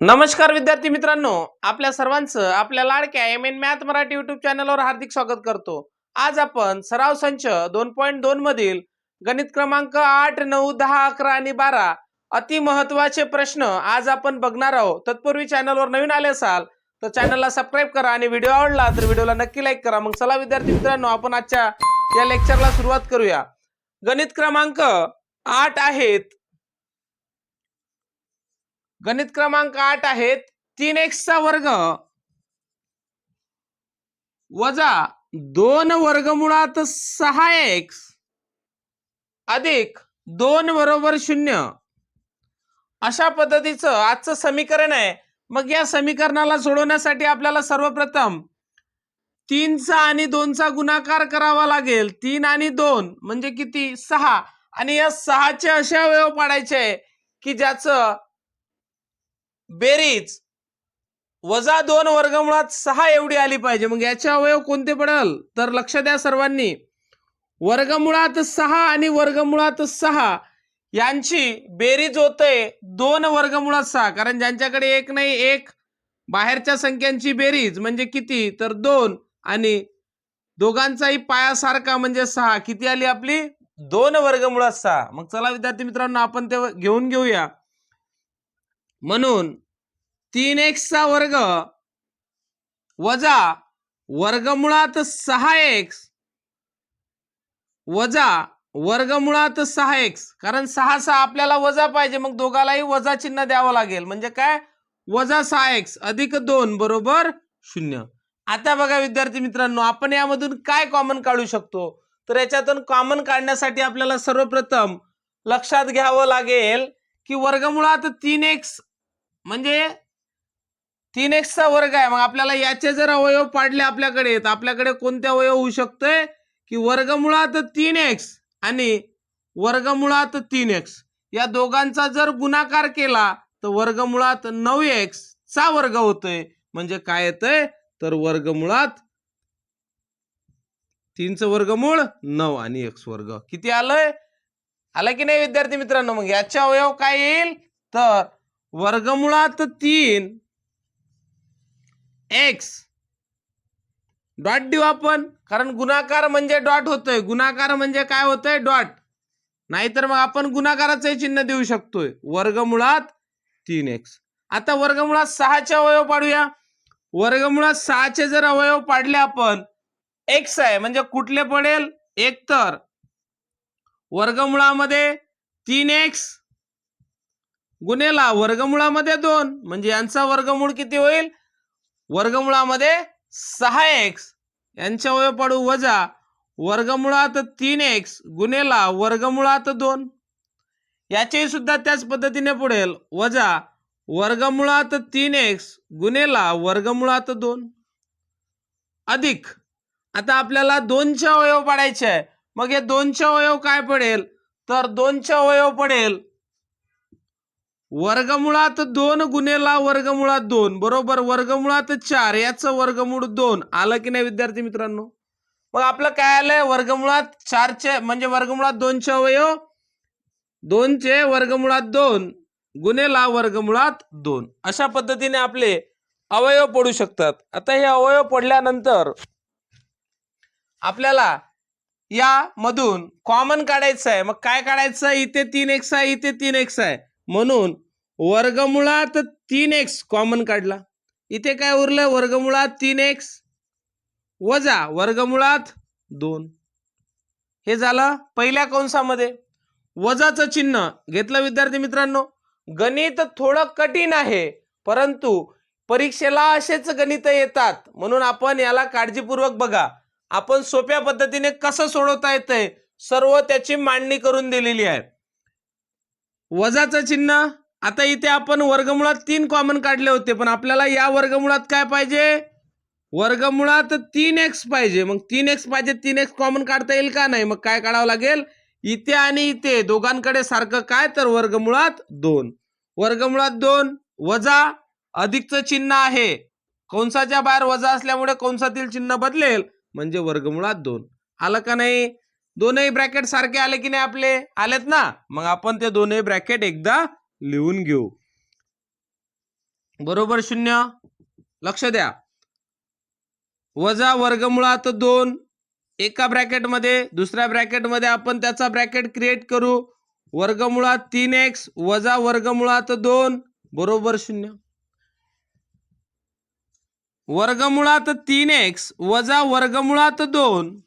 नमस्कार विद्यार्थी मित्रांनो आपल्या सर्वांचं आपल्या लाडक्या M N math Marathi YouTube चॅनलवर हार्दिक स्वागत करतो. आज आपण सराव संच दोन पॉईंट दोन मधील गणित क्रमांक आठ नऊ दहा अकरा आणि बारा अति महत्त्वाचे प्रश्न आज आपण बघणार आहोत. तत्पूर्वी चॅनलवर नवीन आले असाल तर चॅनलला सबस्क्राईब करा आणि व्हिडिओ आवडला तर व्हिडिओला नक्की लाईक करा. मग चला विद्यार्थी मित्रांनो आपण आजच्या या लेक्चरला सुरुवात करूया. गणित क्रमांक आठ आहेत. गणित क्रमांक आठ आहेत. तीन एक्सचा वर्ग. वजा दोन वर्गमुळात सहा एक्स. अधिक दोन बरोबर शून्य. अशा पद्धतीचं आजचं समीकरण आहे. मग या समीकरणाला सोडवण्यासाठी आपल्याला सर्वप्रथम तीनचा आणि दोनचा गुणाकार करावा लागेल. तीन आणि दोन म्हणजे किती? सहा. आणि या सहाचे असे अवयव पाडायचे की ज्याचं बेरीज. वजा दोन वर्गमुळात सहा एवढी आली पाहिजे. मग याचे अवयव कोणते पडेल? तर लक्ष द्या सर्वांनी. वर्गमुळात सहा आणि वर्गमुळात सहा. यांची बेरीज होते दोन वर्गमुळात सहा. कारण ज्यांच्याकडे एक नाही एक. बाहेरच्या संख्यांची बेरीज म्हणजे किती? तर दोन. आणि दोघांचाही पायासारखा म्हणजे सहा. किती आली आपली? दोन वर्गमुळात सहा. मग चला विद्यार्थी मित्रांनो आपण ते घेऊन घेऊया. म्हणून तीन एक्सचा वर्ग वजा वर्गमुळात सहा एक्स वजा वर्गमुळात सहा एक्स कारण सहा सहा आपल्याला वजा पाहिजे मग दोघालाही वजा चिन्ह द्यावं लागेल. म्हणजे काय? वजा सहा एक्स अधिक दोन बरोबर शून्य. आता बघा विद्यार्थी मित्रांनो आपण यामधून काय कॉमन काढू शकतो? तर याच्यातून कॉमन काढण्यासाठी आपल्याला सर्वप्रथम लक्षात घ्यावं लागेल की वर्गमुळात तीन एक्स म्हणजे तीन एक्सचा वर्ग आहे. मग आपल्याला याचे जर अवयव पाडले आपल्याकडे तर आपल्याकडे कोणते अवयव होऊ शकतोय? की वर्गमुळात तीन एक्स आणि वर्गमुळात तीन एक्स. या दोघांचा जर गुणाकार केला तर वर्गमुळात नऊ एक्स चा वर्ग होतोय. म्हणजे काय येतंय? तर वर्गमुळात तीनचं वर्गमूळ नऊ आणि एक्स वर्ग. किती आलंय? आलं की नाही विद्यार्थी मित्रांनो? मग याचे अवयव काय येईल? तर वर्गमुळात तीन. एक्स डॉट देऊ आपण. कारण गुणाकार म्हणजे डॉट होतोय. गुणाकार म्हणजे काय होतंय? डॉट नाहीतर मग आपण गुणाकाराचंही चिन्ह देऊ शकतोय. वर्गमुळात तीन एक्स आता वर्गमुळात सहाचे अवयव पाडूया. वर्गमुळात सहाचे जर अवयव पाडले आपण एक्स आहे म्हणजे कुठले पडेल? एक तर. वर्गमुळामध्ये तीन एक्स गुन्हेला वर्गमुळामध्ये दोन. म्हणजे यांचा वर्गमूळ किती होईल? वर्गमुळामध्ये सहा एक्स यांच्या वय पाडू वजा. वर्गमुळात तीन एक्स गुन्हेला वर्गमुळात दोन. याचेही सुद्धा त्याच पद्धतीने पुढेल. वजा. वर्गमुळात तीन एक्स गुन्हेला वर्गमुळात दोन. अधिक. आता आपल्याला दोनचे अवयव पाडायचे आहे. मग हे दोनचे अवयव काय पडेल? तर दोनचे अवयव पडेल वर्गमुळात दोन गुन्हेला वर्गमुळात दोन बरोबर? वर्गमुळात चार याचं वर्गमूळ दोन. आलं की नाही विद्यार्थी मित्रांनो? मग आपलं काय आलंय? वर्गमुळात चारचे म्हणजे वर्गमुळात दोनचे अवयव दोनचे वर्गमुळात दोन. गुन्हेला वर्गमुळात दोन. अशा पद्धतीने आपले अवयव पडू शकतात. आता हे अवयव पडल्यानंतर आपल्याला या मधून कॉमन काढायचं आहे. मग काय काढायचं? आहे इथे तीन एक्स आहे इथे तीन एक्स आहे. म्हणून वर्गमुळात तीन एक्स कॉमन काढला. इथे काय उरलं? वर्गमुळात तीन एक्स वजा वर्गमुळात दोन. हे झालं पहिल्या कंसामध्ये. वजाचं चिन्ह घेतलं विद्यार्थी मित्रांनो. गणित थोडं कठीण आहे परंतु परीक्षेला असेच गणित येतात. म्हणून आपण याला काळजीपूर्वक बघा. आपण सोप्या पद्धतीने कसं सोडवता येतंय सर्व त्याची मांडणी करून दिलेली आहे. वजाचं चिन्ह. आता इथे आपण वर्गमुळात तीन कॉमन काढले होते पण आपल्याला या वर्गमुळात काय पाहिजे? वर्गमुळात तीन एक्स पाहिजे. मग तीन एक्स पाहिजे तीन एक्स कॉमन काढता येईल का नाही? मग काय काढावं लागेल? इथे आणि इथे दोघांकडे सारखं काय? तर वर्गमुळात दोन. वर्गमुळात दोन वजा अधिकचं चिन्ह आहे. कंसाच्या बाहेर वजा असल्यामुळे कंसातील चिन्ह बदलेल म्हणजे वर्गमुळात दोन. आलं का नाही? दोनही ब्रॅकेट सारखे आले की नाही आपले? आलेत ना? मग आपण ते दोनही ब्रॅकेट एकदा लिहून घेऊ. बरोबर शून्य? लक्ष द्या. वजा वर्गमुळात दोन. एका ब्रॅकेटमध्ये दुसऱ्या ब्रॅकेटमध्ये आपण त्याचा ब्रॅकेट क्रिएट करू. वर्गमुळात तीन एक्स वजा वर्गमुळात दोन. बरोबर शून्य. वर्गमुळात तीन एक्स वजा वर्गमुळात दोन.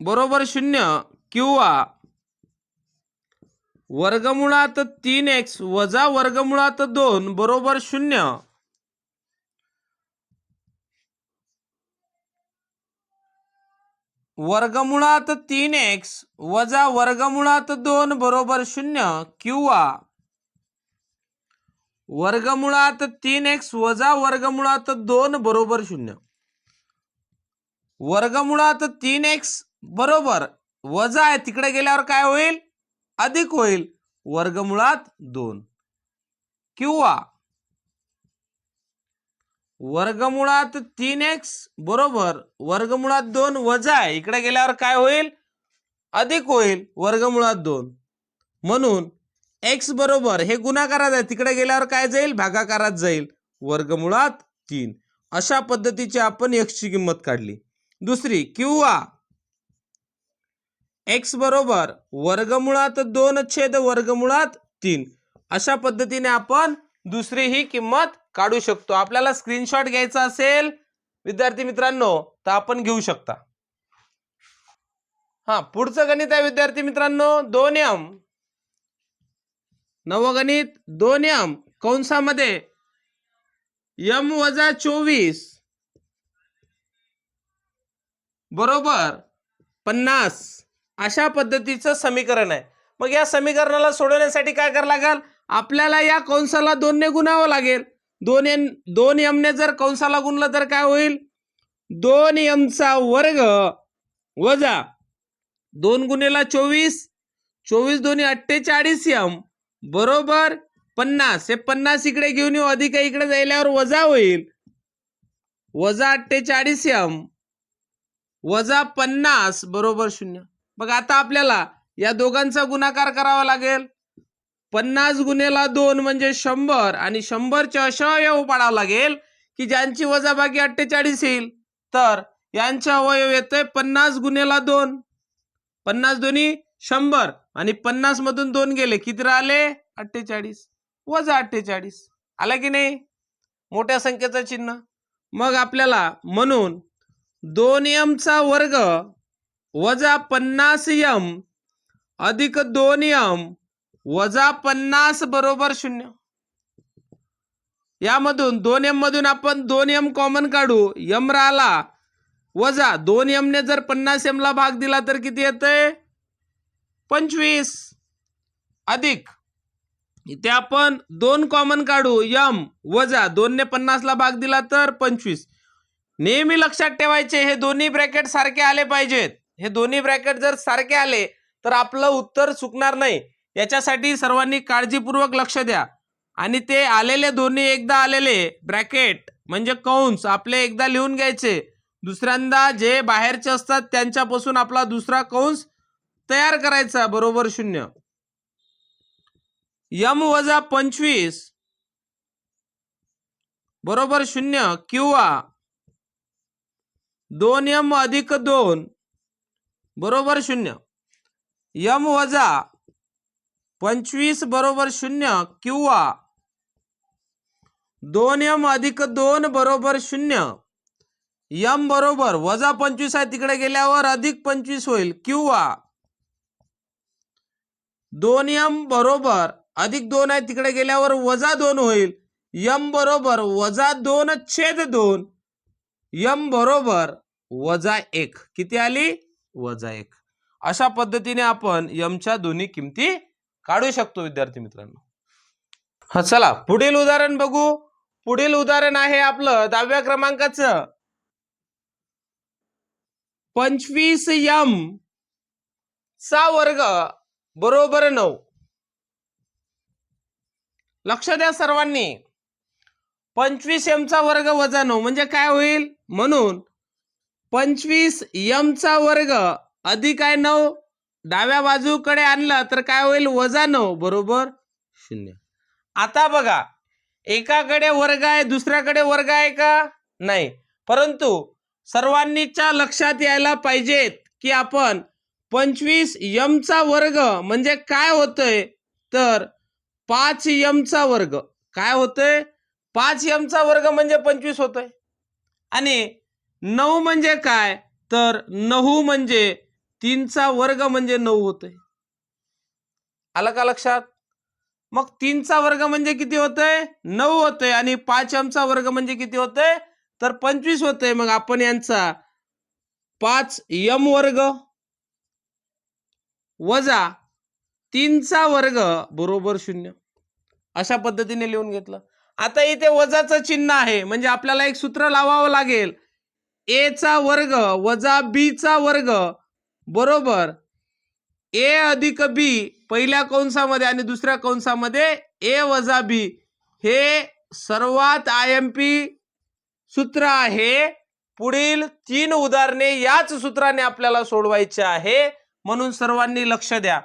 बरोबर शून्य किंवा वर्गमुळात तीन एक्स वजा वर्गमुळात दोन बरोबर शून्य. वर्गमुळात तीन एक्स वजा वर्गमुळात दोन बरोबर शून्य किंवा वर्गमुळात तीन एक्स वजा वर्गमुळात दोन बरोबर शून्य. वर्गमुळात तीन एक्स बरोबर. वजा आहे तिकडे गेल्यावर काय होईल? अधिक होईल. वर्गमुळात दोन. किंवा वर्गमुळात तीन एक्स बरोबर. वर्गमुळात दोन वजा आहे. इकडे गेल्यावर काय होईल? अधिक होईल. वर्गमुळात दोन. म्हणून एक्स बरोबर हे गुणाकारात आहे. तिकडे गेल्यावर काय जाईल? भागाकारात जाईल. वर्गमुळात तीन. अशा पद्धतीची आपण एक्सची किंमत काढली. दुसरी किंवा एक्स बरोबर वर्गमुळात दोन छेद वर्गमुळात तीन. अशा पद्धतीने आपण दुसरी ही किंमत काढू शकतो. आपल्याला स्क्रीनशॉट घ्यायचा असेल विद्यार्थी मित्रांनो तर आपण घेऊ शकता. हा पुढचं गणित आहे विद्यार्थी मित्रांनो दोन एम नवगणित दोन एम कंसामध्ये यम वजा चोवीस. बरोबर पन्नास. अशा पद्धतीचं समीकरण आहे. मग या समीकरणाला सोडवण्यासाठी काय करावं लागेल? आपल्याला या कंसाला दोनने गुणावं लागेल. दोन एन दोन यमने जर कंसाला गुणलं तर काय होईल? दोन यमचा वर्ग वजा दोन गुणेला चोवीस चोवीस दोन्ही अठ्ठेचाळीस यम बरोबर पन्नास. हे पन्नास इकडे घेऊन येऊ अधिक इकडे जायल्यावर वजा होईल. वजा अठ्ठेचाळीस यम वजा पन्नास बरोबर शून्य. मग आता आपल्याला या दोघांचा गुणाकार करावा लागेल. पन्नास गुन्हेला दोन म्हणजे शंभर आणि शंभरचे अशा अवयव पाडावं लागेल की ज्यांची वजाबाकी अठ्ठेचाळीस येईल. तर यांचे अवयव येतोय पन्नास गुन्हेला दोन. पन्नास दोन्ही शंभर आणि पन्नास मधून दोन गेले किती राहिले? अठ्ठेचाळीस. वजा अठ्ठेचाळीस. आला की नाही? मोठ्या संख्येचं चिन्ह. मग आपल्याला म्हणून दोन यमचा वर्ग वजा पन्नास यम अधिक दोन यम वजा पन्नास बरोबर शून्य. यामधून दोन एम मधून आपण दोन एम कॉमन काढू. यम राहिला वजा दोन यमने जर पन्नास एमला भाग दिला तर किती येतंय? पंचवीस. अधिक. इथे आपण दोन कॉमन काढू. यम वजा दोनने पन्नासला भाग दिला तर पंचवीस. नेहमी लक्षात ठेवायचे हे दोन्ही ब्रॅकेट सारखे आले पाहिजेत. हे दोन्ही ब्रॅकेट जर सारखे आले तर आपलं उत्तर चुकणार नाही. याच्यासाठी सर्वांनी काळजीपूर्वक लक्ष द्या. आणि ते आलेले दोन्ही एकदा आलेले ब्रॅकेट म्हणजे कंस आपले एकदा लिहून घ्यायचे. दुसऱ्यांदा जे बाहेरचे असतात त्यांच्यापासून आपला दुसरा कंस तयार करायचा बरोबर शून्य. यम वजा पंचवीस बरोबर शून्य. किंवा दोन यम अधिक दोन बरोबर शून्य. यम वजा पंचवीस बरोबर शून्य किंवा दोन यम अधिक दोन बरोबर शून्य. यम बरोबर वजा पंचवीस आहे तिकडे गेल्यावर अधिक पंचवीस होईल किंवा दोन यम बरोबर अधिक दोन आहे तिकडे गेल्यावर वजा दोन होईल. यम बरोबर वजा दोन छेद दोन. यम बरोबर वजा एक. किती आली? वजा एक. अशा पद्धतीने आपण यमच्या दोन्ही किमती काढू शकतो विद्यार्थी मित्रांनो. हा चला पुढील उदाहरण बघू. पुढील उदाहरण आहे आपलं दहाव्या क्रमांकाचं. पंचवीस यम चा वर्ग बरोबर नऊ. लक्ष द्या सर्वांनी. पंचवीस चा वर्ग वजा नऊ म्हणजे काय होईल? म्हणून पंचवीस चा वर्ग अधिक आहे नऊ. डाव्या बाजूकडे आणलं तर काय होईल? वजा नऊ. बरोबर? शून्य. आता बघा. एकाकडे वर्ग आहे दुसऱ्याकडे वर्ग आहे का? नाही. परंतु सर्वांनीच्या लक्षात यायला पाहिजेत की आपण पंचवीस यमचा वर्ग म्हणजे काय होतंय? तर पाच यमचा वर्ग. काय होतंय? पाच यमचा वर्ग म्हणजे पंचवीस होतोय. आणि नऊ म्हणजे काय? तर नऊ म्हणजे तीनचा वर्ग म्हणजे नऊ होतोय. आलं का लक्षात? मग तीनचा वर्ग म्हणजे किती होतंय? नऊ होतंय आणि पाचमचा वर्ग म्हणजे किती होतंय? तर पंचवीस होतंय. मग आपण यांचा पाच यम वर्ग वजा तीनचा वर्ग बरोबर शून्य. अशा पद्धतीने लिहून घेतलं. आता इथे वजाचं चिन्ह आहे. म्हणजे आपल्याला एक सूत्र लावावं लागेल. ए चा वर्ग वजा बी चा वर्ग. बरोबर? ए अधिक बी पहिल्या कंसामध्ये आणि दुसऱ्या कंसामध्ये ए वजा बी हे सर्वात आय एम पी सूत्र आहे. पुढील तीन उदाहरणे याच सूत्राने आपल्याला सोडवायचे आहे. म्हणून सर्वांनी लक्ष द्या.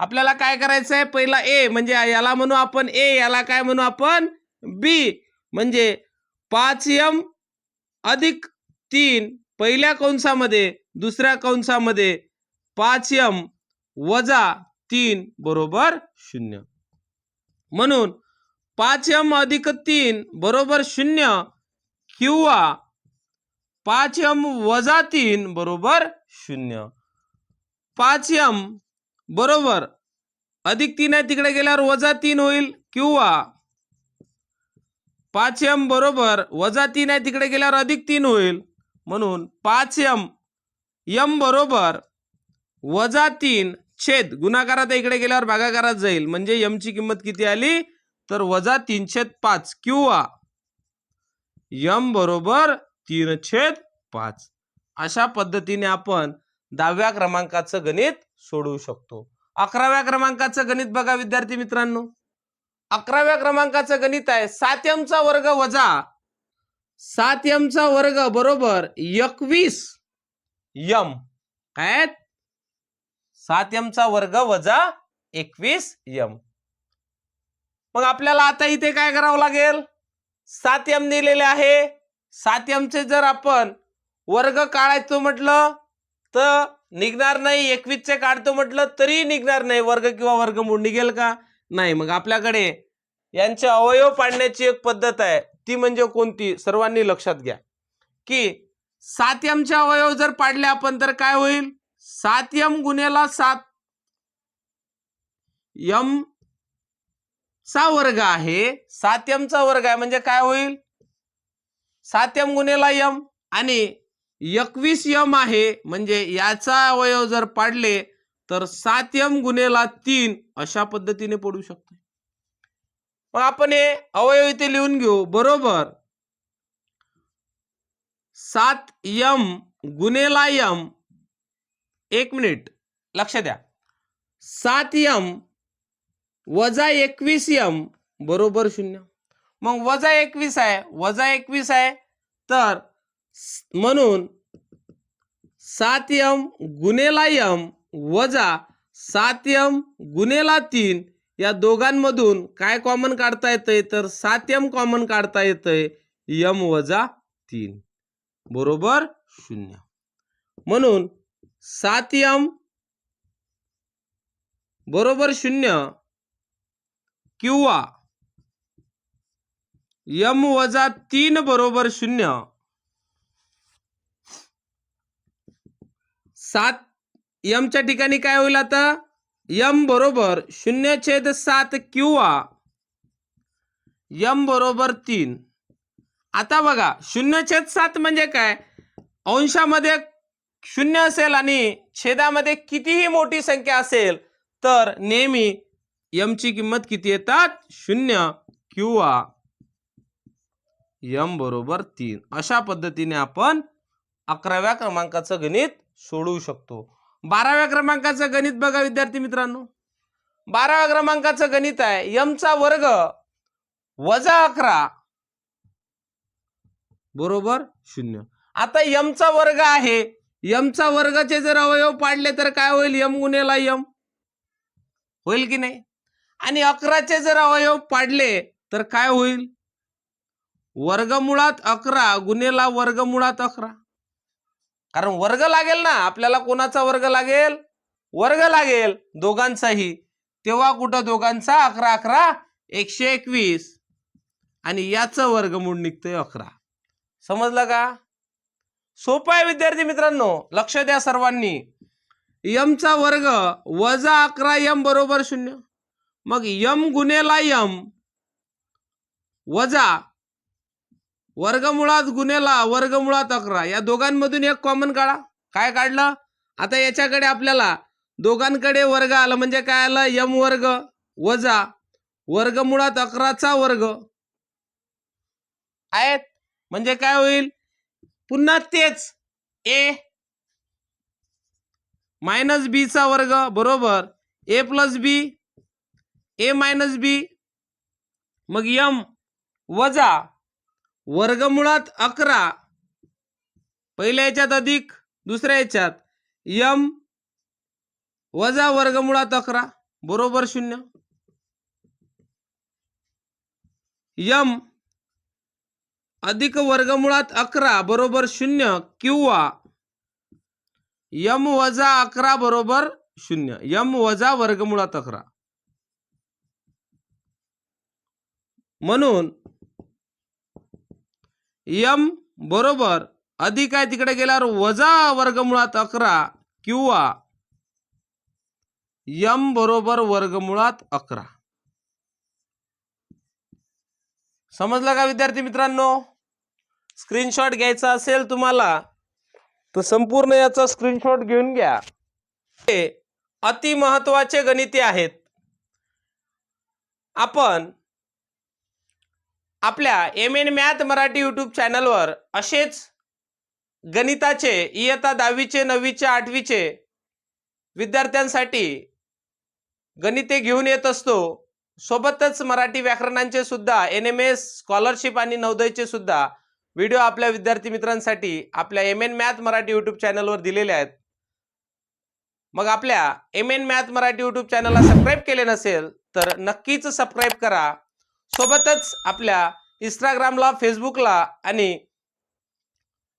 आपल्याला काय करायचं आहे? पहिला ए म्हणजे याला म्हणू आपण ए याला काय म्हणू आपण बी म्हणजे पाच यम अधिक तीन पहिल्या कंसामध्ये दुसऱ्या कंसामध्ये पाच यम वजा तीन बरोबर शून्य. म्हणून पाच यम अधिक तीन बरोबर शून्य किंवा पाच यम वजा तीन बरोबर शून्य. पाच यम बरोबर अधिक तीन आहे तिकडे गेल्यावर वजा तीन होईल किंवा पाच यम बरोबर वजा तीन आहे तिकडे गेल्यावर अधिक तीन होईल. म्हणून पाच यम यम बरोबर वजा तीन छेद. गुणाकारात इकडे गेल्यावर भागाकारात जाईल. म्हणजे यमची किंमत किती आली? तर वजा तीन छेद पाच किंवा यम बरोबर तीन छेद पाच. अशा पद्धतीने आपण दहाव्या क्रमांकाचं गणित सोडवू शकतो. अकराव्या क्रमांकाचं गणित बघा विद्यार्थी मित्रांनो. अकराव्या क्रमांकाचं गणित आहे. सात यमचा वर्ग वजा सात यमचा वर्ग बरोबर? एकवीस. यम. काय? सात यमचा वर्ग वजा एकवीस यम. मग आपल्याला आता इथे काय करावं लागेल? सात यम दिलेले आहे. सात यमचे जर आपण वर्ग काढायचो म्हटलं तर निघणार नाही. एकवीसचे काढतो म्हटलं तरी निघणार नाही. वर्ग किंवा वर्गमूळ निघेल का? नाही. मग आपल्याकडे यांचे अवयव पाडण्याची एक पद्धत आहे. ती म्हणजे कोणती? सर्वांनी लक्षात घ्या. की सात यमचे अवयव जर पाडले आपण तर काय होईल? सात यम गुन्हेला सात. यम चा वर्ग आहे. सात यमचा वर्ग आहे म्हणजे काय होईल? सात यम गुन्हेला यम आणि एकवीस यम आहे म्हणजे याचा अवयव जर पाडले तर सात यम गुन्हेला तीन अशा पद्धतीने पडू शकतो. मग आपण हे अवयव इथे लिहून घेऊ. बरोबर? सात यम गुन्हेला यम. एक मिनिट. लक्ष द्या. सात यम वजा एकवीस यम. बरोबर शून्य. मग वजा एकवीस आहे. वजा एकवीस आहे. तर म्हणून सात यम गुन्हेला यम वजा सात यम गुन्हेला तीन. या दोघांमधून काय कॉमन काढता येतंय? तर सात यम कॉमन काढता येतंय. यम वजा तीन. बरोबर? शून्य. म्हणून सात यम बरोबर शून्य किंवा यम वजा तीन बरोबर शून्य सात यमच्या ठिकाणी काय होईल आता? यम बरोबर शून्य छेद सात किंवा यम बरोबर तीन. आता बघा शून्य छेद सात म्हणजे काय? अंशामध्ये शून्य असेल आणि छेदामध्ये कितीही मोठी संख्या असेल तर नेहमी यमची किंमत किती येतात? शून्य किंवा यम बरोबर तीन. अशा पद्धतीने आपण अकराव्या क्रमांकाचं गणित सोडवू शकतो. बाराव्या क्रमांकाचं गणित बघा विद्यार्थी मित्रांनो. बाराव्या क्रमांकाचं गणित आहे. यमचा वर्ग वजा अकरा. बरोबर? शून्य. आता यमचा वर्ग आहे. यमचा वर्गाचे जर अवयव पाडले तर काय होईल? यम गुन्हेला यम होईल की नाही? आणि अकराचे जर अवयव पाडले तर काय होईल? वर्गमुळात अकरा गुन्हेला वर्गमुळात अकरा. कारण वर्ग लागेल ना आपल्याला कोणाचा वर्ग लागेल? वर्ग लागेल दोघांचाही. तेव्हा कुठं दोघांचा? अकरा अकरा एकशे एकवीस. आणि याचं वर्गमूळ निघतंय अकरा. समजलं का? सोपं आहे विद्यार्थी मित्रांनो लक्ष द्या सर्वांनी. यमचा वर्ग वजा अकरा यम बरोबर शून्य. मग यम गुन्हेला यम वजा वर्गमुळात गुन्हेला वर्गमुळात अकरा. या दोघांमधून एक कॉमन काढा. काय काढलं? आता याच्याकडे आपल्याला दोघांकडे वर्ग आला म्हणजे काय आलं? यम वर्ग वजा वर्गमुळात अकराचा वर्ग. आहेत? म्हणजे काय होईल? पुन्हा तेच. ए मायनस बी चा वर्ग बरोबर. A plus B A minus B. मग यम वजा वर्गमुळात अकरा. पहिल्या याच्यात अधिक दुसऱ्या याच्यात यम. वजा वर्गमुळात अकरा बरोबर शून्य. यम. अधिक वर्गमुळात अकरा बरोबर शून्य किंवा यम वजा अकरा बरोबर शून्य. यम वजा वर्गमुळात अकरा. म्हणून यम बरोबर. अधिक आहे तिकडे गेल्यावर वजा वर्गमुळात अकरा किंवा यम बरोबर वर्गमुळात अकरा. समजलं का विद्यार्थी मित्रांनो? स्क्रीनशॉट घ्यायचा असेल तुम्हाला तर संपूर्ण याचा स्क्रीनशॉट घेऊन घ्या. हे अति महत्त्वाचे गणिते आहेत. आपण आपल्या M N math Marathi YouTube चॅनलवर असेच गणिताचे इयत्ता दहावीचे नववीचे आठवीचे विद्यार्थ्यांसाठी गणिते घेऊन येत असतो. सोबतच मराठी व्याकरणांचे सुद्धा एन एम एस स्कॉलरशिप आणि नवोदयचे सुद्धा व्हिडिओ आपल्या विद्यार्थी मित्रांसाठी आपल्या M N math Marathi YouTube चॅनलवर दिलेले आहेत. मग आपल्या M N math Marathi YouTube चॅनलला सबस्क्राईब केले नसेल तर नक्कीच सबस्क्राईब करा. सोबतच आपल्या इंस्टाग्रामला फेसबुकला आणि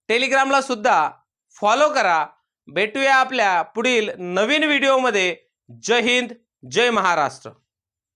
टेलिग्रामला सुद्धा फॉलो करा. भेटूया आपल्या पुढील नवीन व्हिडिओमध्ये जय हिंद जय महाराष्ट्र.